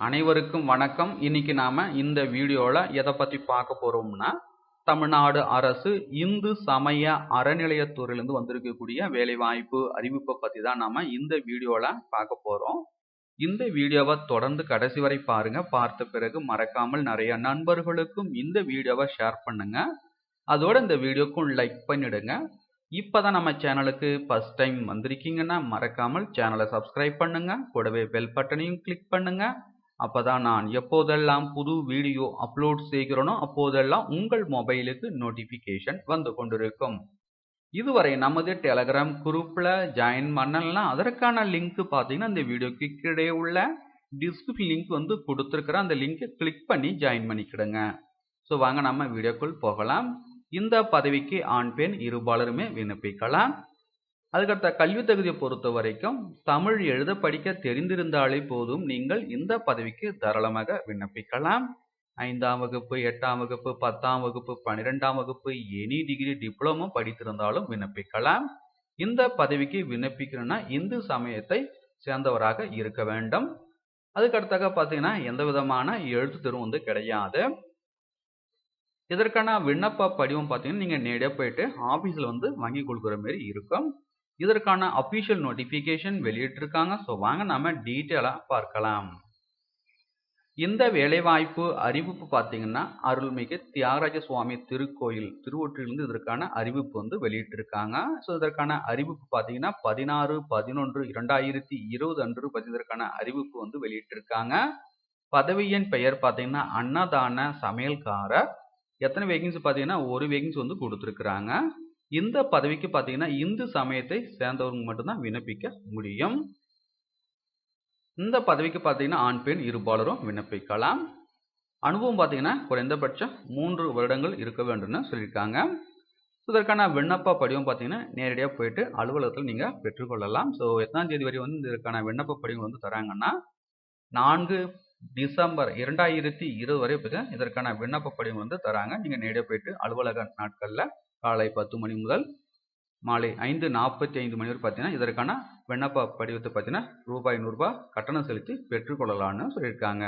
அனைவருக்கும் வணக்கம். இன்னைக்கு நாம இந்த வீடியோவில் எதை பற்றி பார்க்க போகிறோம்னா தமிழ்நாடு அரசு இந்து சமய அறநிலையத்துறையிலிருந்து வந்திருக்கக்கூடிய வேலைவாய்ப்பு அறிவிப்பை பற்றி தான் நாம இந்த வீடியோவில் பார்க்க போகிறோம் இந்த வீடியோவை தொடர்ந்து கடைசி வரை பாருங்க. பார்த்த பிறகு மறக்காமல் நிறைய நண்பர்களுக்கும் இந்த வீடியோவை ஷேர் பண்ணுங்க. அதோட இந்த வீடியோக்கும் லைக் பண்ணிடுங்க. இப்பதான் நம்ம சேனலுக்கு ஃபர்ஸ்ட் டைம் வந்திருக்கீங்கன்னா மறக்காமல் சேனலை சப்ஸ்கிரைப் பண்ணுங்க. கூடவே பெல் பட்டனையும் கிளிக் பண்ணுங்கள் அப்போ தான் நான் எப்போதெல்லாம் புது வீடியோ அப்லோட் செய்கிறேனோ அப்போதெல்லாம் உங்கள் மொபைலுக்கு நோட்டிஃபிகேஷன் வந்து கொண்டிருக்கும். இதுவரை நமது டெலகிராம் குரூப்பில் ஜாயின் பண்ணலாம் அதற்கான லிங்க் பார்த்தீங்கன்னா இந்த வீடியோக்கு கீழே உள்ள டிஸ்கிரிப்ஷன் லிங்க் வந்து கொடுத்துருக்குற அந்த லிங்கை கிளிக் பண்ணி ஜாயின் பண்ணிக்கிடுங்க. ஸோ வாங்க நம்ம வீடியோக்குள் போகலாம். இந்த பதவிக்கு ஆண் பெண் இருபாலருமே விண்ணப்பிக்கலாம். அதுக்கடுத்த கல்வி தகுதியை பொறுத்த வரைக்கும் தமிழ் எழுத படிக்க தெரிந்திருந்தாலே போதும். நீங்கள் இந்த பதவிக்கு தாராளமாக விண்ணப்பிக்கலாம். ஐந்தாம் வகுப்பு எட்டாம் வகுப்பு பத்தாம் வகுப்பு பன்னிரெண்டாம் வகுப்பு எனி டிகிரி டிப்ளமோ படித்திருந்தாலும் விண்ணப்பிக்கலாம். இந்த பதவிக்கு விண்ணப்பிக்கணும்னா இந்து சமயத்தை சேர்ந்தவராக இருக்க வேண்டும். அதுக்கடுத்தாக பார்த்தீங்கன்னா எந்த விதமான எழுத்து தேர்வும் வந்து கிடையாது. இதற்கான விண்ணப்ப படிவம் பார்த்தீங்கன்னா நீங்கள் நேரடியாக போயிட்டு ஆஃபீஸில் வந்து வாங்கி கொடுக்குற மாதிரி இருக்கும். இதற்கான அஃபிஷியல் நோட்டிஃபிகேஷன் வெளியிட்டிருக்காங்க. ஸோ வாங்க நம்ம டீட்டெயிலாக பார்க்கலாம். இந்த வேலைவாய்ப்பு அறிவிப்பு பார்த்தீங்கன்னா அருள்மிகு தியாகராஜ சுவாமி திருக்கோயில் திருவொற்றிலிருந்து இதற்கான அறிவிப்பு வந்து வெளியிட்டிருக்காங்க. ஸோ இதற்கான அறிவிப்பு பார்த்தீங்கன்னா பதினாறு பதினொன்று இரண்டாயிரத்தி இருபது அன்று இதற்கான அறிவிப்பு வந்து வெளியிட்டிருக்காங்க. பதவியின் பெயர் பார்த்தீங்கன்னா அன்னதான சமையல்காரர். எத்தனை வேகன்சி பார்த்தீங்கன்னா ஒரு வேகன்சி வந்து கொடுத்துருக்குறாங்க. இந்த பதவிக்கு பார்த்தீங்கன்னா இந்து சமயத்தை சேர்ந்தவங்க மட்டும்தான் விண்ணப்பிக்க முடியும். இந்த பதவிக்கு பார்த்தீங்கன்னா ஆண் பெண் இருபாலரும் விண்ணப்பிக்கலாம். அனுபவம் பார்த்தீங்கன்னா குறைந்தபட்சம் மூன்று வருடங்கள் இருக்க வேண்டும்னு சொல்லியிருக்காங்க. இதற்கான விண்ணப்ப படிவம் பார்த்தீங்கன்னா நேரடியாக போயிட்டு அலுவலகத்தில் நீங்கள் பெற்றுக்கொள்ளலாம். ஸோ எத்தனாம் தேதி வரை வந்து இதற்கான விண்ணப்ப படிவம் வந்து தராங்கன்னா நான்கு டிசம்பர் இரண்டாயிரத்தி இருபது வரை பார்த்தீங்கன்னா இதற்கான விண்ணப்ப படிவம் வந்து தராங்க. நீங்கள் நேரடியாக போயிட்டு அலுவலக நாட்களில் காலை பத்து மணி முதல் மாலை ஐந்து நாற்பத்தி ஐந்து மணி வரை பார்த்தீங்கன்னா இதற்கான விண்ணப்ப படிவத்தை பார்த்தீங்கன்னா ரூபாய் நூறுரூபா கட்டணம் செலுத்தி பெற்றுக்கொள்ளலாம்னு சொல்லியிருக்காங்க.